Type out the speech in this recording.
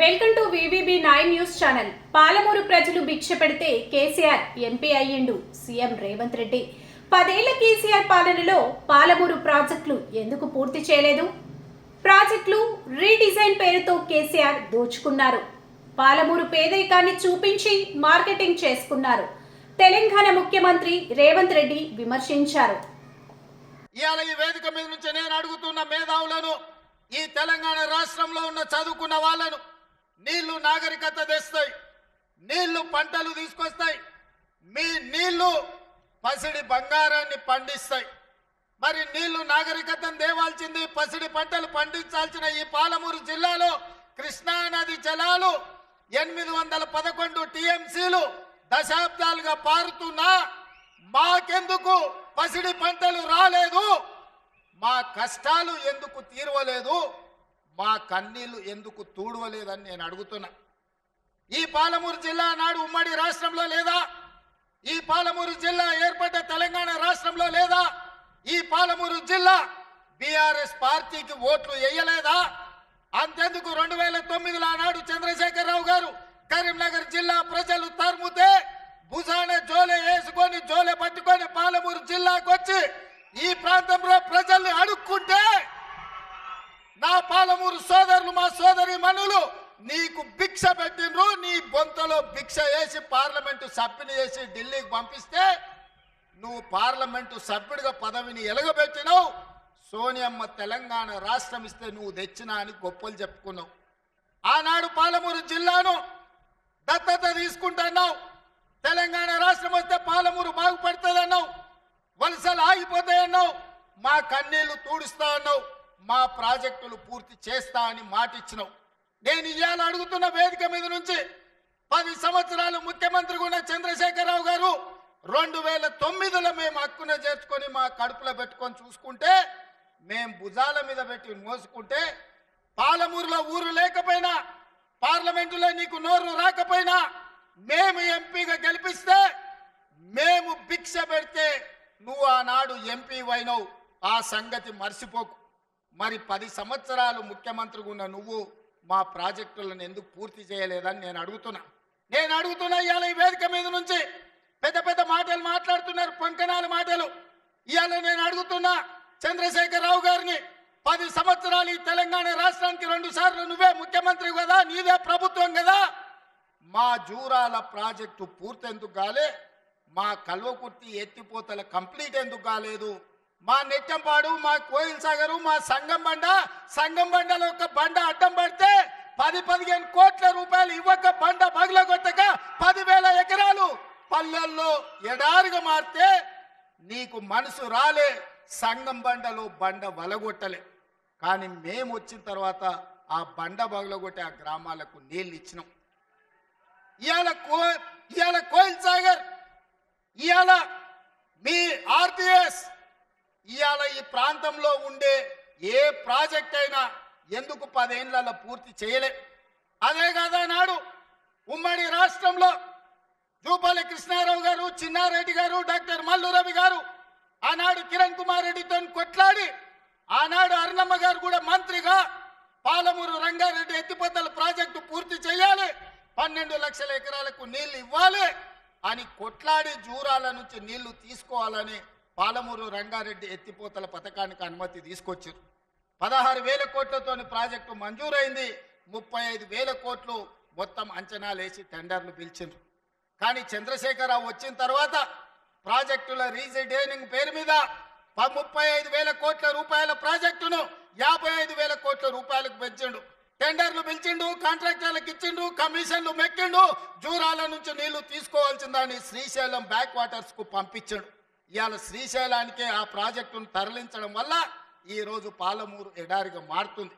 Welcome to VVB nine news channel. Palamuru ప్రజలు భిక్ష పెడితే కేసీఆర్ ఎంపీ అయ్యిండు సీఎం రేవంత్ రెడ్డి. పదేళ్ళ కేసీఆర్ పాలనలో పాలమూరు ప్రాజెక్టులు ఎందుకు పూర్తి చేయలేదు? ప్రాజెక్టులు రీడిజైన్ పేరుతో కేసీఆర్ దోచుకున్నారు. పాలమూరు పేదరికాన్ని చూపించి మార్కెటింగ్ చేసుకున్నారు. తెలంగాణ ముఖ్యమంత్రి రేవంత్ రెడ్డి విమర్శించారు. ఇవాళ ఈ వేదిక మీద నుంచి నేను అడుగుతున్న మేధావులను ఈ తెలంగాణ రాష్ట్రంలో ఉన్న చదువుకున్న వాళ్ళను నీళ్ళు నాగరికత తెస్తాయి. నీళ్ళు పంటలు తీసుకొస్తాయి. మీ నీళ్ళు పసిడి బంగారాన్ని పండిస్తాయి. మరి నీళ్ళు నాగరికతను దేవాల్సింది పసిడి పంటలు పండించాల్సిన ఈ పాలమూరు జిల్లాలో కృష్ణా నది జలాలు ఎనిమిది వందల పదకొండు టీఎంసీలు దశాబ్దాలుగా పారుతున్నా మాకెందుకు పసిడి పంటలు రాలేదు? మా కష్టాలు ఎందుకు తీరవలేదు? మా కన్నీళ్ళు ఎందుకు తూడవలేదని నేను అడుగుతున్నా. ఈ పాలమూరు జిల్లా నాడు ఉమ్మడి రాష్ట్రంలో లేదా? ఈ పాలమూరు జిల్లా ఏర్పడ్డ తెలంగాణ రాష్ట్రంలో లేదా? ఈ పాలమూరు జిల్లా బీఆర్ఎస్ పార్టీకి ఓట్లు వేయలేదా? అంతెందుకు రెండు వేల తొమ్మిదిలో ఆనాడు చంద్రశేఖరరావు గారు కరీంనగర్ జిల్లా ప్రజ నా పాలమూరు సోదరులు మా సోదరి మనులు నీకు భిక్ష పెట్టిండ్రు నీ బొంతలో భిక్ష వేసి పార్లమెంటు సభ్యుని చేసి ఢిల్లీకి పంపిస్తే నువ్వు పార్లమెంటు సభ్యుడిగా పదవిని ఎలగబెట్టినావు. సోనియమ్మ తెలంగాణ రాష్ట్రం ఇస్తే నువ్వు తెచ్చినా అని గొప్పలు చెప్పుకున్నావు. ఆనాడు పాలమూరు జిల్లాను దత్తత తీసుకుంటున్నావు. తెలంగాణ రాష్ట్రం వస్తే పాలమూరు బాగుపడుతుందన్నావు. వలసలు ఆగిపోతాయన్నావు. మా కన్నీళ్ళు తూడుస్తా అన్నావు మా ప్రాజెక్టులు పూర్తి చేస్తా అని మాటిచ్చినావు. నేను ఇవాళ అడుగుతున్న వేదిక మీద నుంచి పది సంవత్సరాలు ముఖ్యమంత్రి కూడా చంద్రశేఖరరావు గారు రెండు వేల తొమ్మిదిలో మేము హక్కున చేర్చుకొని మా కడుపులో పెట్టుకొని చూసుకుంటే మేం భుజాల మీద పెట్టి మోసుకుంటే పాలమూరులో ఊరు లేకపోయినా పార్లమెంటులో నీకు నోరు రాకపోయినా మేము ఎంపీగా గెలిపిస్తే మేము భిక్ష పెడితే నువ్వు ఆనాడు ఎంపీ అయినవు. ఆ సంగతి మర్చిపోకు. మరి పది సంవత్సరాలు ముఖ్యమంత్రిగా ఉన్న నువ్వు మా ప్రాజెక్టులను ఎందుకు పూర్తి చేయలేదని నేను అడుగుతున్నా. నేను అడుగుతున్నా ఇవాళ ఈ వేదిక మీద నుంచి. పెద్ద పెద్ద మాటలు మాట్లాడుతున్నారు పంకనాల మాటలు. ఇవాళ నేను అడుగుతున్నా చంద్రశేఖరరావు గారిని పది సంవత్సరాలు ఈ తెలంగాణ రాష్ట్రానికి రెండు సార్లు నువ్వే ముఖ్యమంత్రి కదా నీదే ప్రభుత్వం కదా. మా జూరాల ప్రాజెక్టు పూర్తి ఎందుకు కాలే మా కల్వకుర్తి ఎత్తిపోతల కంప్లీట్ ఎందుకు కాలేదు? మా నెట్టంపాడు మా కోయిల్ సాగరు మా సంగం బండ సంగం బండలో ఒక బండ అడ్డం పడితే పది పదిహేను కోట్ల రూపాయలు ఇవ్వక బండ పగలగొట్టక పదివేల ఎకరాలు పల్లెల్లో ఎడారిగా మారితే నీకు మనసు రాలే సంగం బండలో బండ వలగొట్టలే. కానీ మేము వచ్చిన తర్వాత ఆ బండ పగలగొట్టి ఆ గ్రామాలకు నీళ్ళు ఇచ్చినాం. ఇవాళ కో ఇవాళ కోయిల్ సాగర్ ఇవాళ మీ ఆర్టీఎస్ ఇవాళ ఈ ప్రాంతంలో ఉండే ఏ ప్రాజెక్ట్ అయినా ఎందుకు పదేళ్ళలో పూర్తి చేయలే? అదే కదా నాడు ఉమ్మడి రాష్ట్రంలో జూపల్లి కృష్ణారావు గారు చిన్నారెడ్డి గారు డాక్టర్ మల్లు రవి గారు ఆనాడు కిరణ్ కుమార్ రెడ్డితో కొట్లాడి ఆనాడు అరుణమ్మ గారు కూడా మంత్రిగా పాలమూరు రంగారెడ్డి ఎత్తిపోతల ప్రాజెక్టు పూర్తి చేయాలి పన్నెండు లక్షల ఎకరాలకు నీళ్ళు ఇవ్వాలి అని కొట్లాడి జూరాల నుంచి నీళ్ళు తీసుకోవాలని పాలమూరు రంగారెడ్డి ఎత్తిపోతల పథకానికి అనుమతి తీసుకొచ్చారు. పదహారు వేల కోట్లతోని ప్రాజెక్టు మంజూరైంది. ముప్పై ఐదు వేల కోట్లు మొత్తం అంచనాలేసి టెండర్లు పిలిచిండ్రు. కానీ చంద్రశేఖరరావు వచ్చిన తర్వాత ప్రాజెక్టుల రీజైనింగ్ పేరు మీద ముప్పై ఐదు వేల కోట్ల రూపాయల ప్రాజెక్టును యాభై ఐదు వేల కోట్ల రూపాయలకు పెంచిండు. టెండర్లు పిలిచిండు కాంట్రాక్టర్లకు ఇచ్చిండు కమిషన్లు మెక్కిండు జూరాల నుంచి నీళ్ళు తీసుకోవాల్సిందని శ్రీశైలం బ్యాక్ వాటర్స్కు పంపించండు పంపించాడు. ఇవాళ శ్రీశైలానికే ఆ ప్రాజెక్టును తరలించడం వల్ల ఈరోజు పాలమూరు ఎడారిగా మారుతుంది.